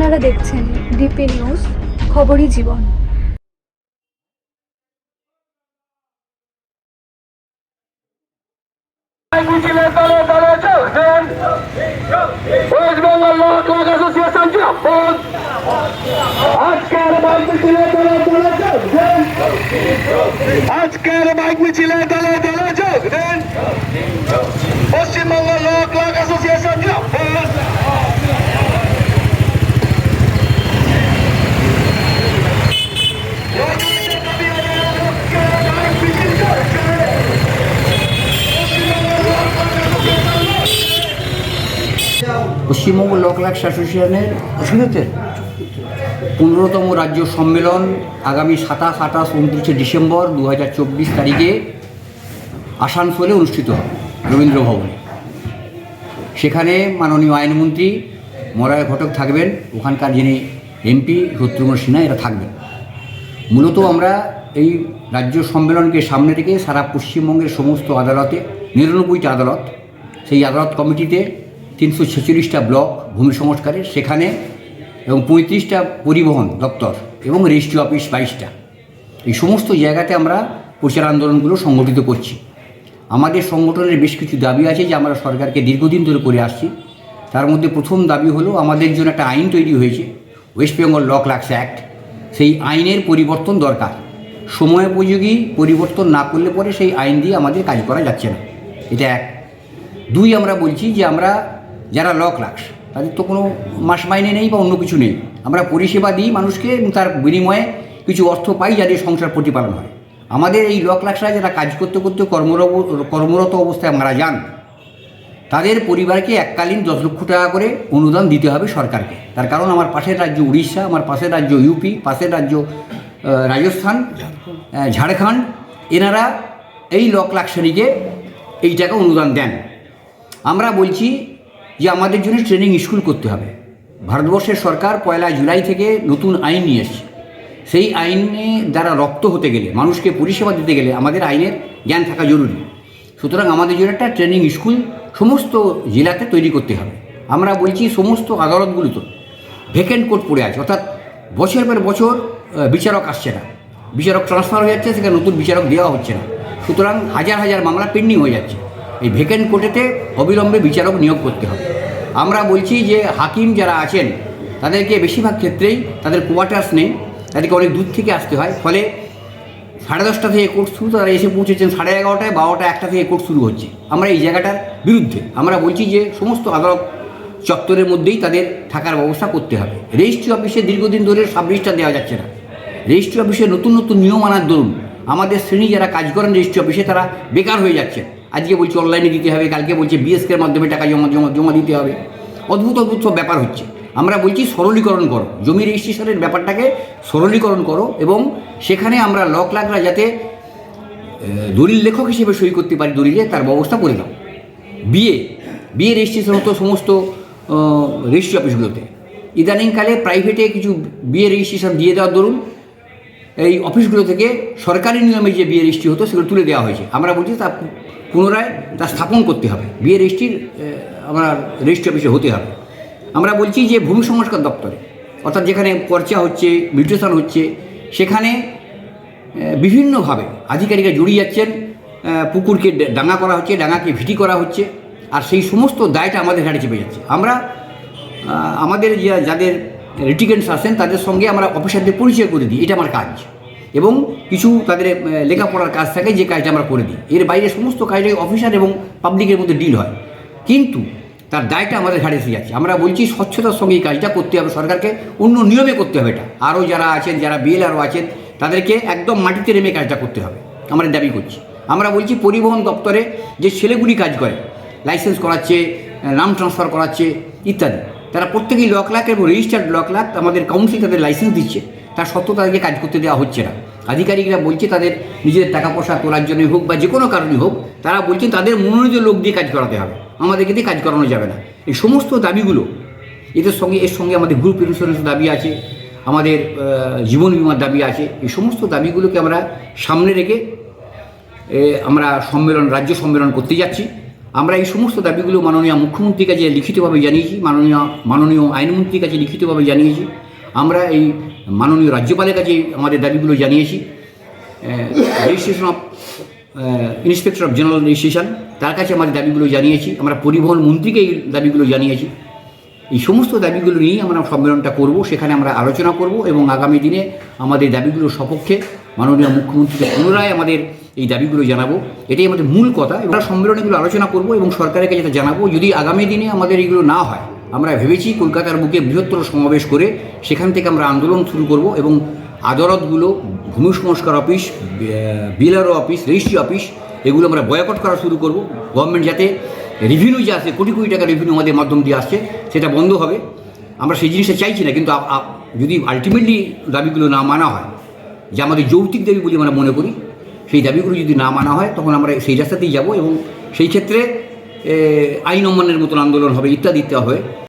আপনারা দেখছেন DP news খবরই জীবন। আজকের বাইক মিছিলে দলে দলে দলে চলছেন পশ্চিমবঙ্গ পশ্চিমবঙ্গ লোক লাক্স অ্যাসোসিয়েশনের অসুবিধে পনেরোতম রাজ্য সম্মেলন আগামী সাতাশ, আঠাশ, উনত্রিশে ডিসেম্বর দু হাজার চব্বিশ তারিখে আসানসোলে অনুষ্ঠিত হবে, রবীন্দ্র ভবনে। সেখানে মাননীয় আইনমন্ত্রী মরয় ঘটক থাকবেন, ওখানকার যিনি এমপি শত্রুঘ্ন সিনহা, এরা থাকবেন। মূলত আমরা এই রাজ্য সম্মেলনকে সামনে রেখে সারা পশ্চিমবঙ্গের সমস্ত আদালতে, নিরানব্বইটা আদালত, সেই আদালত কমিটিতে তিনশো ছেচল্লিশটা ব্লক ভূমি সংস্কারের, সেখানে এবং পঁয়ত্রিশটা পরিবহন দপ্তর এবং রেজিস্ট্রি অফিস বাইশটা। এই সমস্ত জায়গাতে আমরা প্রচার আন্দোলনগুলো সংগঠিত করছি। আমাদের সংগঠনের বেশ কিছু দাবি আছে যে আমরা সরকারকে দীর্ঘদিন ধরে করে আসছি। তার মধ্যে প্রথম দাবি হলো, আমাদের জন্য একটা আইন তৈরি হয়েছে West Bengal law clerks act সেই আইনের পরিবর্তন দরকার। সময়োপযোগী পরিবর্তন না করলে পরে সেই আইন দিয়ে আমাদের কাজ করা যাচ্ছে না। এটা এক। দুই, আমরা বলছি যে আমরা যারা ল ক্লাক্স তাদের তো কোনো মাস মাইনে নেই বা অন্য কিছু নেই। আমরা পরিষেবা দিই মানুষকে তার বিনিময়ে কিছু অর্থ পাই যাদের সংসার প্রতিপালন হয়। আমাদের এই ল ক্লাক্সরা যারা কাজ করতে করতে কর্মরব, কর্মরত অবস্থায় মারা যান, তাদের পরিবারকে এককালীন দশ লক্ষ টাকা করে অনুদান দিতে হবে সরকারকে। তার কারণ আমার পাশের রাজ্য উড়িষ্যা, আমার পাশের রাজ্য ইউপি পাশের রাজ্য রাজস্থান ঝাড়খণ্ড, এনারা এই ল ক্লাক্সারিকে এই টাকা অনুদান দেন। আমরা বলছি যে আমাদের জন্য ট্রেনিং স্কুল করতে হবে। ভারতবর্ষের সরকার পয়লা জুলাই থেকে নতুন আইন নিয়ে এসছে। সেই আইনে দ্বারা রপ্ত হতে গেলে, মানুষকে পরিষেবা দিতে গেলে আমাদের আইনের জ্ঞান থাকা জরুরি। সুতরাং আমাদের জন্য একটা ট্রেনিং স্কুল সমস্ত জেলাতে তৈরি করতে হবে। আমরা বলছি সমস্ত আদালতগুলিতে। ভেকেন্ট কোর্ট পড়ে আছে, অর্থাৎ বছর পর বছর বিচারক আসছে না। বিচারক ট্রান্সফার হয়ে যাচ্ছে, সেখানে নতুন বিচারক দেওয়া হচ্ছে না। সুতরাং হাজার হাজার মামলা পেন্ডিং হয়ে যাচ্ছে। এই ভেকেন্ট কোর্টেতে অবিলম্বে বিচারক নিয়োগ করতে হবে। আমরা বলছি যে হাকিম যারা আছেন, তাদেরকে বেশিরভাগ ক্ষেত্রেই তাদের কোয়ার্টার্স নেই, তাদেরকে অনেক দূর থেকে আসতে হয়। ফলে সাড়ে দশটা থেকে কোর্ট শুরু, তারা এসে পৌঁছেছেন সাড়ে এগারোটায় বারোটা, একটা থেকে কোর্ট শুরু হচ্ছে। আমরা এই জায়গাটার বিরুদ্ধে, আমরা বলছি যে সমস্ত আদালত চত্বরের মধ্যেই তাদের থাকার ব্যবস্থা করতে হবে। রেজিস্ট্রি অফিসে দীর্ঘদিন ধরে সাব রেজিস্টার দেওয়া যাচ্ছে না। রেজিস্ট্রি অফিসে নতুন নতুন নিয়ম আনার দরুন আমাদের শ্রেণি যারা কাজ করেন রেজিস্ট্রি অফিসে তারা বেকার হয়ে যাচ্ছে আজকে বলছে অনলাইনে দিতে হবে, কালকে বলছে বিএসকের মাধ্যমে টাকা জমা জমা জমা দিতে হবে। অদ্ভুত অদ্ভুত সব ব্যাপার হচ্ছে। আমরা বলছি সরলীকরণ করো, জমি রেজিস্ট্রেশনের ব্যাপারটাকে সরলীকরণ করো এবং সেখানে আমরা লক লাগরা যাতে দলিল লেখক হিসেবে সই করতে পারি দলিলে, তার ব্যবস্থা করে দাও বিয়ে বিয়ে রেজিস্ট্রেশন হতো সমস্ত রেজিস্ট্রি অফিসগুলোতে ইদানিংকালে প্রাইভেটে কিছু বিয়ে রেজিস্ট্রেশন দিয়ে দেওয়ার দরুন, এই অফিসগুলো থেকে সরকারি নিয়মে যে বিয়ে রেজিস্ট্রি হতো, সেগুলো তুলে দেওয়া হয়েছে। আমরা বলছি তা পুনরায় তা স্থাপন করতে হবে। বিয়ে রেজিস্ট্রির আমরা রেজিস্ট্রি অফিসে হতে হবে। আমরা বলছি যে ভূমি সংস্কার দপ্তরে, অর্থাৎ যেখানে পর্চা হচ্ছে মিউটেশন হচ্ছে, সেখানে বিভিন্নভাবে আধিকারিকরা জড়িয়ে যাচ্ছেন পুকুরকে ডাঙা করা হচ্ছে, ডাঙাকে ভিটি করা হচ্ছে, আর সেই সমস্ত দায়টা আমাদের ঘাড়ে চেপে যাচ্ছে। আমরা আমাদের যাদের রিটিকেন্টস আসেন তাদের সঙ্গে আমরা অফিসারদের পরিচয় করে দিই। এটা আমার কাজ। এবং কিছু তাদের লেখাপড়ার কাজ থাকে যে কাজটা আমরা করে দিই। এর বাইরে সমস্ত কাজটাই অফিসার এবং পাবলিকের মধ্যে ডিল হয়। কিন্তু তার দায়টা আমাদের ঘাড়ে এসে যাচ্ছে। আমরা বলছি স্বচ্ছতার সঙ্গে এই কাজটা করতে হবে সরকারকে, অন্য নিয়মে করতে হবে এটা। আরও যারা আছেন, যারা বিএল আরও আছেন, তাদেরকে একদম মাটিতে নেমে কাজটা করতে হবে। আমরা দাবি করছি। আমরা বলছি পরিবহন দপ্তরে যে ছেলেগুলি কাজ করে লাইসেন্স করাচ্ছে নাম ট্রান্সফার করাচ্ছে, ইত্যাদি। তারা প্রত্যেকেই লক লাখ এবং রেজিস্টার্ড লক লাখ আমাদের কাউন্সিল তাদের লাইসেন্স দিচ্ছে। তার সত্ত্বেও তাদেরকে কাজ করতে দেওয়া হচ্ছে না। আধিকারিকরা বলছে তাদের নিজেদের টাকা পয়সা তোলার জন্যই হোক বা যে কোনো কারণেই হোক, তারা বলছে তাদের মনোনীত লোক দিয়ে কাজ করাতে হবে। আমাদেরকে দিয়ে কাজ করানো যাবে না। এই সমস্ত দাবিগুলো, এদের সঙ্গে, এর সঙ্গে আমাদের গ্রুপ ইন্স্যুরেন্স দাবি আছে, আমাদের জীবন বিমার দাবি আছে। এই সমস্ত দাবিগুলোকে আমরা সামনে রেখে আমরা সম্মেলন, রাজ্য সম্মেলন করতে যাচ্ছি। আমরা এই সমস্ত দাবিগুলো মাননীয় মুখ্যমন্ত্রীর কাছে লিখিতভাবে জানিয়েছি, মাননীয় মাননীয় আইনমন্ত্রীর কাছে লিখিতভাবে জানিয়েছি। আমরা এই মাননীয় রাজ্যপালের কাছে আমাদের দাবিগুলো জানিয়েছি। Registration of inspector of general registration, তার কাছে আমাদের দাবিগুলো জানিয়েছি। আমরা পরিবহন মন্ত্রীকে এই দাবিগুলো জানিয়েছি। এই সমস্ত দাবিগুলো নিয়েই আমরা সম্মেলনটা করব, সেখানে আমরা আলোচনা করব এবং আগামী দিনে আমাদের দাবিগুলোর সপক্ষে মাননীয় মুখ্যমন্ত্রীকে পুনরায় আমাদের এই দাবিগুলো জানাব। এটাই আমাদের মূল কথা আমরা সম্মেলনে এগুলো আলোচনা করব এবং সরকারের কাছে জানাব। যদি আগামী দিনে আমাদের এগুলো না হয় আমরা ভেবেছি কলকাতার বুকে বৃহত্তর সমাবেশ করে সেখান থেকে আমরা আন্দোলন শুরু করব এবং আদালতগুলো ভূমি সংস্কার office BLRO office, registry office, এগুলো আমরা বয়কট করা শুরু করব। গভর্নমেন্ট যাতে রেভিনিউ যে আসে কোটি কোটি টাকা রেভিনিউ আমাদের মাধ্যম দিয়ে আসছে, সেটা বন্ধ হবে। আমরা সেই জিনিসটা চাইছি না, কিন্তু যদি আলটিমেটলি দাবিগুলো না মানা হয়, যে আমাদের যৌক্তিক দাবি বলে আমরা মনে করি, সেই দাবিগুলো যদি না মানা হয়, তখন আমরা সেই রাস্তাতেই যাব এবং সেই ক্ষেত্রে আইন অমান্যের মতন আন্দোলন হবে ইত্যাদি ইত্যাদি হবে।